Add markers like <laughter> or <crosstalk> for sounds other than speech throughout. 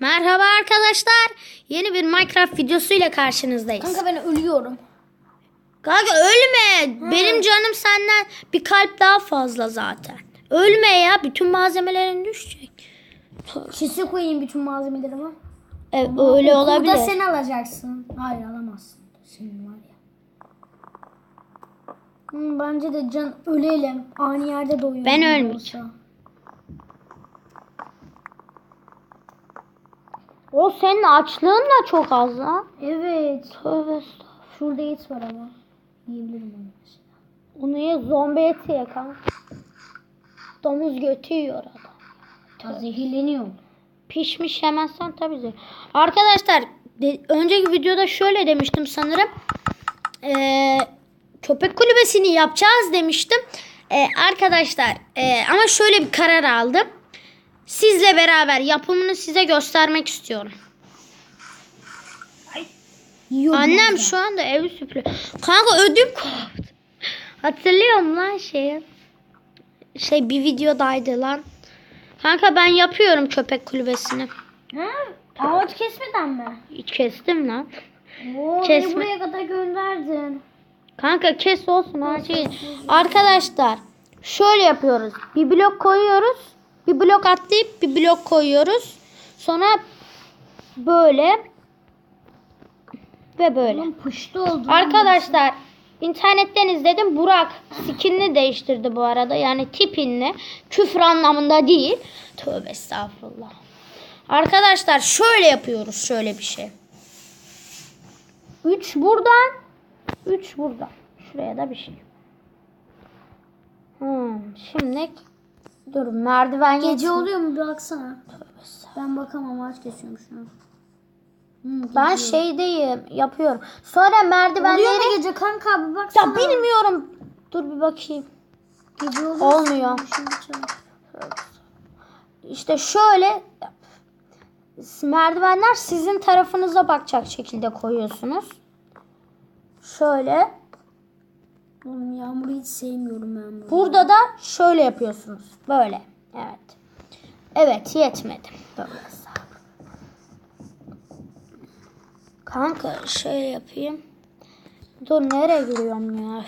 Merhaba arkadaşlar. Yeni bir Minecraft videosuyla karşınızdayız. Kanka, Kanka ben ölüyorum. ölme. Benim canım senden bir kalp daha fazla zaten. Ölme ya. Bütün malzemelerin düşecek. Kese koyayım bütün malzemelerimi. Evet, öyle olabilir. Burada sen alacaksın. Hayır alamazsın. Senin var ya. Hmm, bence de can ölelim. Ani yerde doyuyor. Ben ölmeyeceğim. olsa. O senin açlığın da çok az lan. Evet. Tövbe. Şurada et var ama. Yiyebilirim onu mesela. Onu ye zombi eti ye kanka. Domuz götü yiyor adam. Ya zehirleniyor. Pişmiş yemezsen tabii zehir. Arkadaşlar de- önceki videoda şöyle demiştim sanırım. Ee, köpek kulübesini yapacağız demiştim. Ee, arkadaşlar ee, ama şöyle bir karar aldım. Sizle beraber yapımını size göstermek istiyorum. Yiyorum Annem orada. şu anda evi süpürüyor. Kanka ödüm koptu. Hatırlıyorum lan şeyi. Şey bir videodaydı lan. Kanka ben yapıyorum köpek kulübesini. Ha? Ağaç kesmeden mi? Kestim lan. Oo, Kesme. buraya kadar gönderdin. Kanka kes olsun acil. Arkadaşlar şöyle yapıyoruz. Bir blok koyuyoruz. Bir blok atlayıp bir blok koyuyoruz. Sonra böyle ve böyle. Oğlum pıştı oldu. Arkadaşlar internetten izledim. Burak skinini değiştirdi bu arada. Yani tipinle. Küfür anlamında değil. Tövbe estağfurullah. Arkadaşlar şöyle yapıyoruz. Şöyle bir şey. 3 buradan. 3 buradan. Şuraya da bir şey. Hmm, şimdi dur merdiven Gece geçsin. oluyor mu baksana. Ben bakamam ağaç kesiyorum şu an. Hmm, gece Ben şeydeyim yapıyorum. Sonra Oluyor merdivenleri mu gece kanka bir baksana. ya bilmiyorum. Dur bir bakayım. Gece oluyor. Olmuyor. Şimdi çabuk. İşte şöyle merdivenler sizin tarafınıza bakacak şekilde koyuyorsunuz. Şöyle. Oğlum yağmuru hiç sevmiyorum ben bunu. Burada da şöyle yapıyorsunuz. Böyle. Evet. Evet yetmedi. Böyle. Kanka şöyle yapayım. Dur nereye giriyorum ya?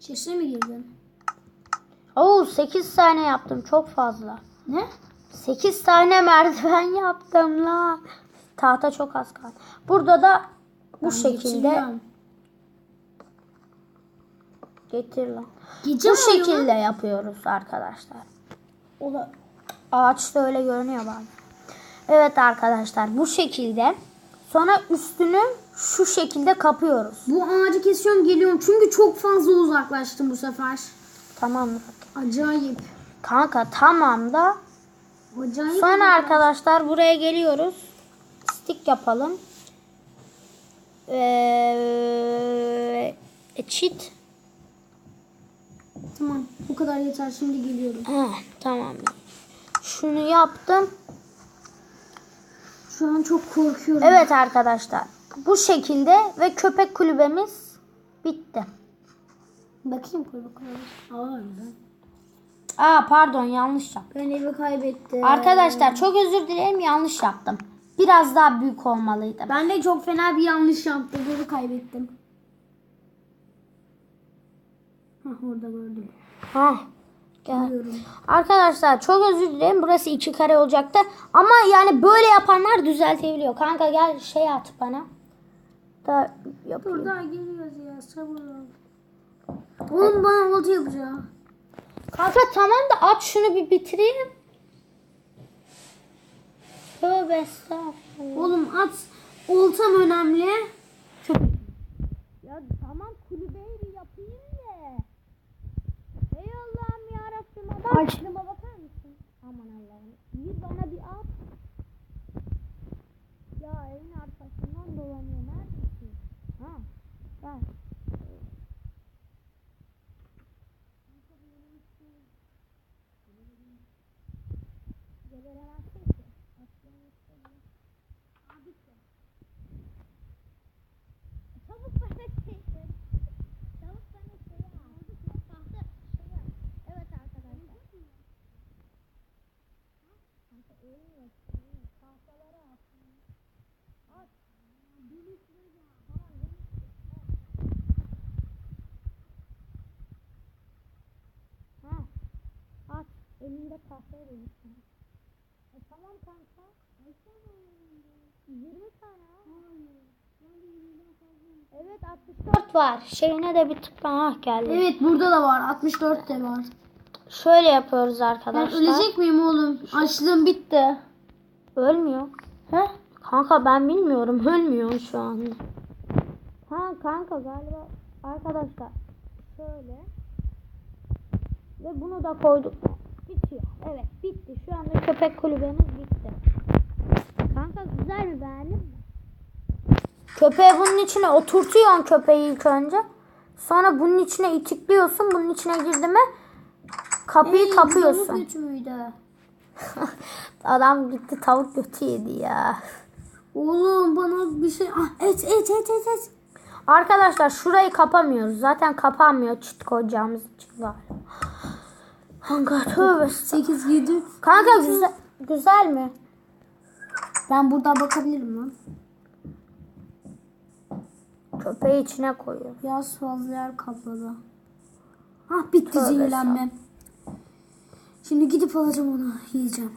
İçerisine mi girdin? Oo 8 tane yaptım çok fazla. Ne? 8 tane merdiven yaptım la. Tahta çok az kaldı. Burada da bu Ben şekilde geçiriyorum. Getir lan. Gece Bu oluyor şekilde lan? yapıyoruz arkadaşlar. Ola. Ağaçta öyle görünüyor bazen. Evet arkadaşlar bu şekilde. Sonra üstünü şu şekilde kapıyoruz. Bu ağacı kesiyorum geliyorum çünkü çok fazla uzaklaştım bu sefer. Tamam? Acayip. Kanka tamam da. Acayip. Sonra arkadaşlar buraya geliyoruz. Stick yapalım. Ee, cheat. Tamam bu kadar yeter şimdi geliyorum. Ha, tamam. Şunu yaptım. Şu an çok korkuyorum. Evet arkadaşlar. Bu şekilde ve köpek kulübemiz bitti. Bakayım koy bakalım. Aa. Aa pardon yanlış yaptım. Ben evi kaybettim. Arkadaşlar çok özür dilerim yanlış yaptım. Biraz daha büyük olmalıydı. Ben de çok fena bir yanlış yaptım. Evi kaybettim. Hah orada gördüm. Ha. Gel. Biliyorum. Arkadaşlar çok özür dilerim. Burası iki kare olacaktı. Ama yani böyle yapanlar düzeltebiliyor. Kanka gel şey at bana. Da yapayım. Dur daha geliyoruz ya sabır. Oğlum bana oldu yapacağım. Kanka tamam da at şunu bir bitireyim. Tövbe estağfurullah. Oğlum at oltam önemli. Ya tamam kulübeyi bir yapayım da. Ey Allah'ım yarabbim adam. Aç. bakar mısın? Aman Allah'ım. Bir bana bir at. Ya evin arkasından dolanıyor. Neredesin? Ha. Gel. Geberemezsin ki. Aslında istemiyorum. Abi ki. Çabuk bana şey ver. Çabuk bana şey al. Tahta şey al. Evet arkadaşlar. Kanka ölmüyor. ölmüyor. Tahtaları de tahtaya da gitsin. E tamam kanka. 20 tane Evet 64 var. Şeyine de bir tıkla ah geldi. Evet burada da var. 64 de var. Şöyle yapıyoruz Ben arkadaşlar. ölecek miyim oğlum? Açlığım bitti. Ölmüyor. He? Kanka ben bilmiyorum. <laughs> Ölmüyor şu anda. Ha kanka galiba arkadaşlar şöyle ve bunu da koyduk. Bitiyor. Evet bitti. Şu anda köpek kulübemiz bitti. Kanka güzel mi beğendin mi? Köpeği bunun içine oturtuyorsun köpeği ilk önce. Sonra bunun içine itikliyorsun. Bunun içine girdi mi kapıyı Ey, kapıyorsun. müydü? <laughs> Adam gitti tavuk götü yedi ya. Oğlum bana bir şey... Ah, et et et et et. Arkadaşlar şurayı kapamıyoruz. Zaten kapanmıyor çit koyacağımız için galiba. Kanka tövbe. 8 7. Kanka güzel, güzel mi? Ben burada bakabilirim lan. Köpeği içine koyuyor. Biraz fazla yer kapladı. Ah bitti Tövbe. Şimdi gidip alacağım onu yiyeceğim.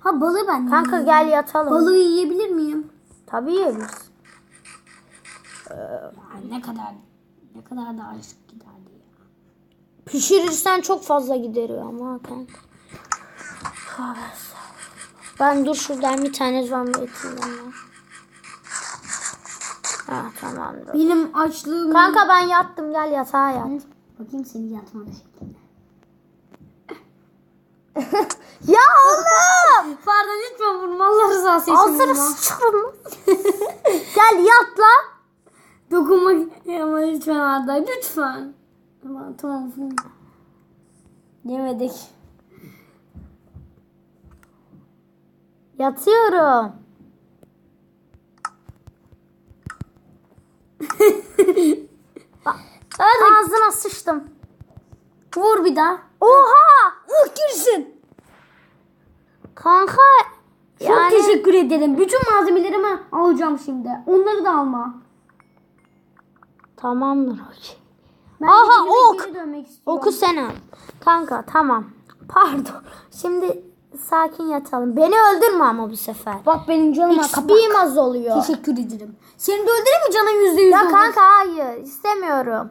Ha balığı ben Kanka yiyeyim. gel yatalım. Balığı yiyebilir miyim? Tabii yiyebiliriz. Ay, ne kadar ne kadar da açlık giderdi ya. Pişirirsen çok fazla gideriyor ama estağfurullah. Ben dur şuradan bir tane zombi ya. Ha tamamdır. Benim açlığım... Kanka ben yattım gel yatağa yat. Bakayım seni yatmadı şekilde. <laughs> ya oğlum! <laughs> Pardon lütfen vurma Allah rızası için vurma. sıçarım. <laughs> gel yat la. Dokunma ama lütfen Arda lütfen. Tamam tamam. Yemedik. Yatıyorum. <laughs> Bak, Ağzına sıçtım. Vur bir daha. Oha! Vur girsin. Kanka Çok yani teşekkür ederim. Bütün malzemelerimi alacağım şimdi. Onları da alma. tamamdır okey. Ben Aha, ok. Oku sen al. Kanka tamam. Pardon. <laughs> Şimdi sakin yatalım. Beni öldürme ama bu sefer. Bak benim canıma kapak. XP'm az oluyor. Teşekkür ederim. Seni de öldüreyim mi canın yüzde yüz Ya olur? kanka hayır istemiyorum.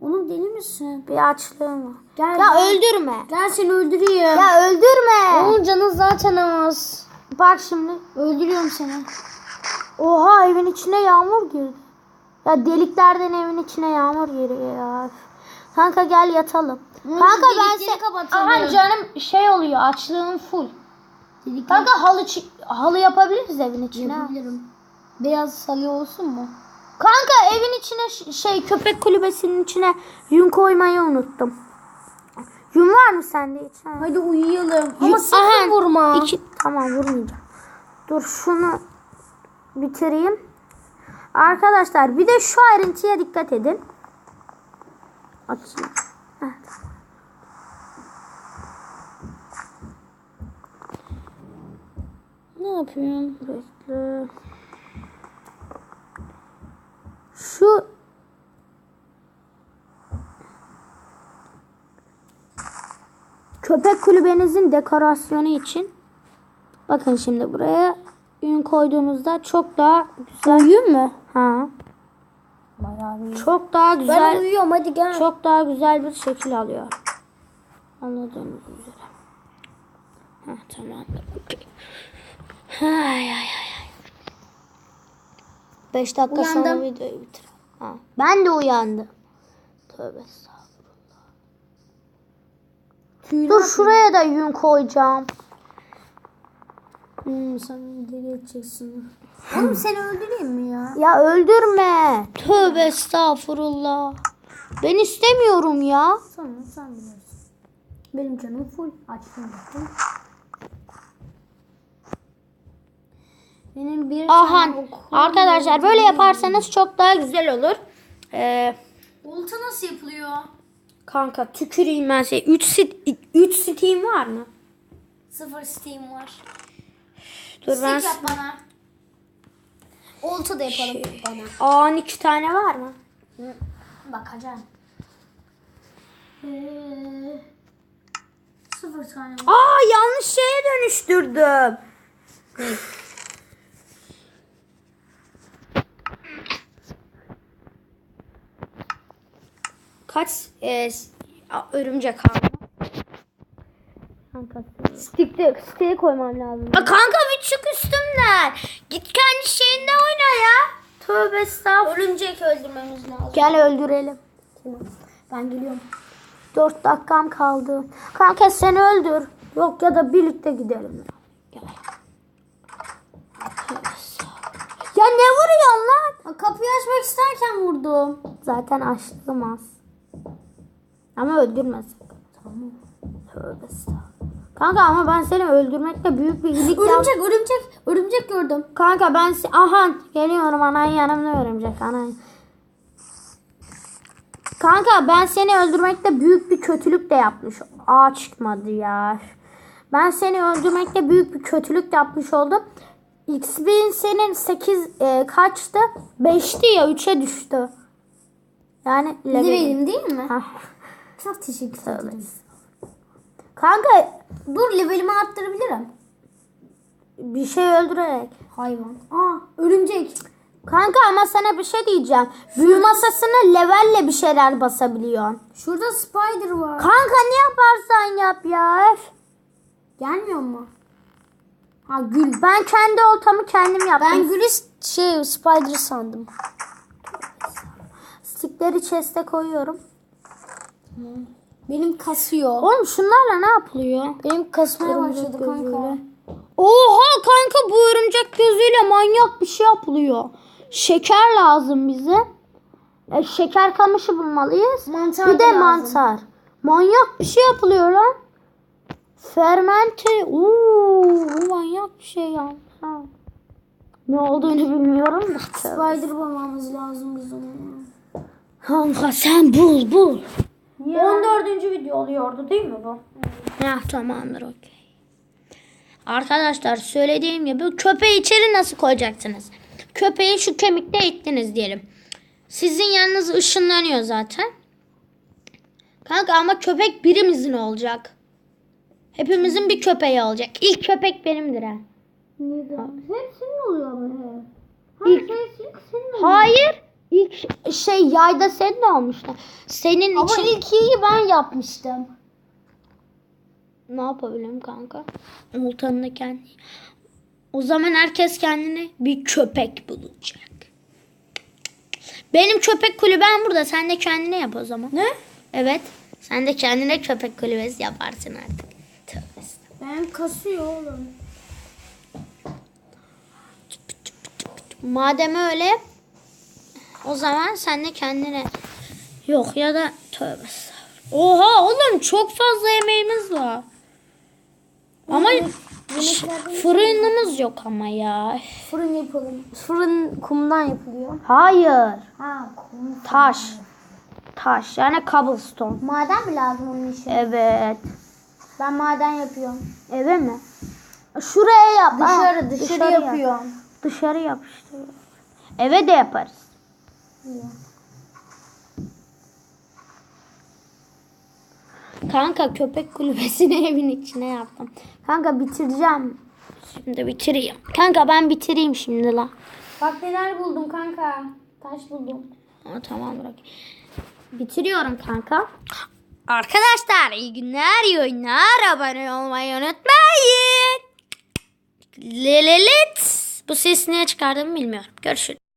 Oğlum deli misin? Bir açlığım var. Gel, Ya gel. öldürme. Gel seni öldüreyim. Ya öldürme. Oğlum canın zaten az. Bak şimdi. Öldürüyorum seni. Oha evin içine yağmur girdi. Ya deliklerden evin içine yağmur giriyor ya. Kanka gel yatalım. Ama Kanka ben se. Aha canım şey oluyor açlığım full. Delikleri Kanka halı halı yapabiliriz evin içine. yapabilirim. Beyaz salya olsun mu? Kanka evin içine şey köpek kulübesinin içine yün koymayı unuttum. Yün var mı sende hiç? Ha. Hadi uyuyalım. Ama sakın vurma. iki- tamam vurmayacağım. Dur şunu bitireyim. Arkadaşlar bir de şu ayrıntıya dikkat edin. Açayım. Ne yapıyorsun? Bekle. Şu köpek kulübenizin dekorasyonu için bakın şimdi buraya ün koyduğunuzda çok daha güzel. Uyum mu? Ha. Bayağı iyi. Çok daha Ben güzel. uyuyorum hadi gel. Çok daha güzel bir şekil alıyor. Anladığınız üzere. Ha. Okey. Ay ay ay ay. 5 dakika sonra Uyandım. videoyu bitir. Ha. Ben de uyandım. Tövbe estağfurullah. Dur şuraya da yün koyacağım. Hmm, sen deli edeceksin. Oğlum seni öldüreyim mi ya? Ya öldürme. Tövbe estağfurullah. Ben istemiyorum ya. Sonra sen bilirsin. Benim canım full. Açtım bakın. Benim bir Aha arkadaşlar böyle yaparsanız çok daha güzel olur. Ee, Olta nasıl yapılıyor? kanka tüküreyim ben şey. 3 sit 3 Steam var mı? Sıfır Steam var. Dur ben yap bana. Olta da yapalım bana. Aa 2 tane var mı? Bakacağım. Ee, sıfır tane var. Aa yanlış şeye dönüştürdüm. Kaç e, örümcek aldım? Kanka Stikte, stick'e koymam lazım. Aa, kanka bir çık üstümden. Git kendi şeyinde oyna ya. Tövbe estağfurullah. Örümcek öldürmemiz lazım. Gel öldürelim. Ben geliyorum. 4 dakikam kaldı. Kanka sen öldür. Yok ya da birlikte gidelim. Gel. Ya ne vuruyorsun lan? Kapıyı açmak isterken vurdum. Zaten açtım az. Ama öldürmesin. Tamam. Tövbe estağfurullah. Kanka ama ben seni öldürmekle büyük bir iyilik yaptım. Örümcek, örümcek, örümcek gördüm. Kanka ben se- aha geliyorum anan yanımda örümcek anan. Kanka ben seni öldürmekte büyük bir kötülük de yapmış. Aa çıkmadı ya. Ben seni öldürmekte büyük bir kötülük de yapmış oldum. XP'in senin 8 e, kaçtı? 5'ti ya 3'e düştü. Yani Levelim değil mi? Çok teşekkür ederim. Kanka Dur levelimi arttırabilirim. bir şey öldürerek. Hayvan. Aa örümcek. Kanka ama sana bir şey diyeceğim. Büyü masasına levelle bir şeyler basabiliyorsun. Şurada spider var. Kanka ne yaparsan yap ya. öf. Gelmiyor mu? Ha gül. Ben kendi oltamı kendim yaptım. Ben gülü şey spider sandım. Stickleri chest'e koyuyorum. Benim kasıyor. Oğlum şunlarla ne yapılıyor? Benim kasmaya başladı kanka. Oha kanka bu örümcek gözüyle manyak bir şey yapılıyor. Şeker lazım bize. E, şeker kamışı bulmalıyız. Mantar bir de lazım. mantar. Manyak bir şey yapılıyor lan. Fermente. Uuu bu manyak bir şey ya. Ha. Ne olduğunu bilmiyorum da. Spider bulmamız lazım bizim. Kanka sen bul bul. 14. video oluyordu değil mi bu? Ya tamamdır okey. Arkadaşlar söylediğim gibi köpeği içeri nasıl koyacaksınız? Köpeği şu kemikte ittiniz diyelim. Sizin yanınız ışınlanıyor zaten. Kanka ama köpek birimizin olacak. Hepimizin bir köpeği olacak. İlk köpek benimdir ha. Neden? Hep senin oluyor ama he. İlk, senin hayır. İlk şey yayda senin olmuştu. Senin Ama için ilk iyi ben yapmıştım. Ne yapabilirim kanka? Oltanı da kendi. O zaman herkes kendine bir köpek bulacak. Benim köpek kulübem burada. Sen de kendine yap o zaman. Ne? Evet. Sen de kendine köpek kulübesi yaparsın artık. Tövbe. Ben kasıyor oğlum. Madem öyle o zaman sen de kendine yok ya da tövbe. Oha oğlum çok fazla yemeğimiz var. Ama ş- fırınımız yok ama ya. Fırın yapalım. Fırın kumdan yapılıyor. Hayır. Ha kum. Taş. Taş yani cobblestone. Maden mi lazım onun için? Evet. Ben maden yapıyorum. Eve mi? Şuraya yap. Dışarı Ha, dışarı, yap. yapıyorum. Dışarı yap işte. Eve de yaparız. Kanka köpek kulübesini <laughs> evin içine yaptım. Kanka bitireceğim. Şimdi bitireyim. Kanka ben bitireyim şimdi la. Bak neler buldum kanka. Taş buldum. Ha, tamam bırak. Bitiriyorum kanka. Arkadaşlar iyi günler, iyi oyunlar. Abone olmayı unutmayın. Lelelit. Bu ses niye çıkardığımı bilmiyorum. Görüşürüz.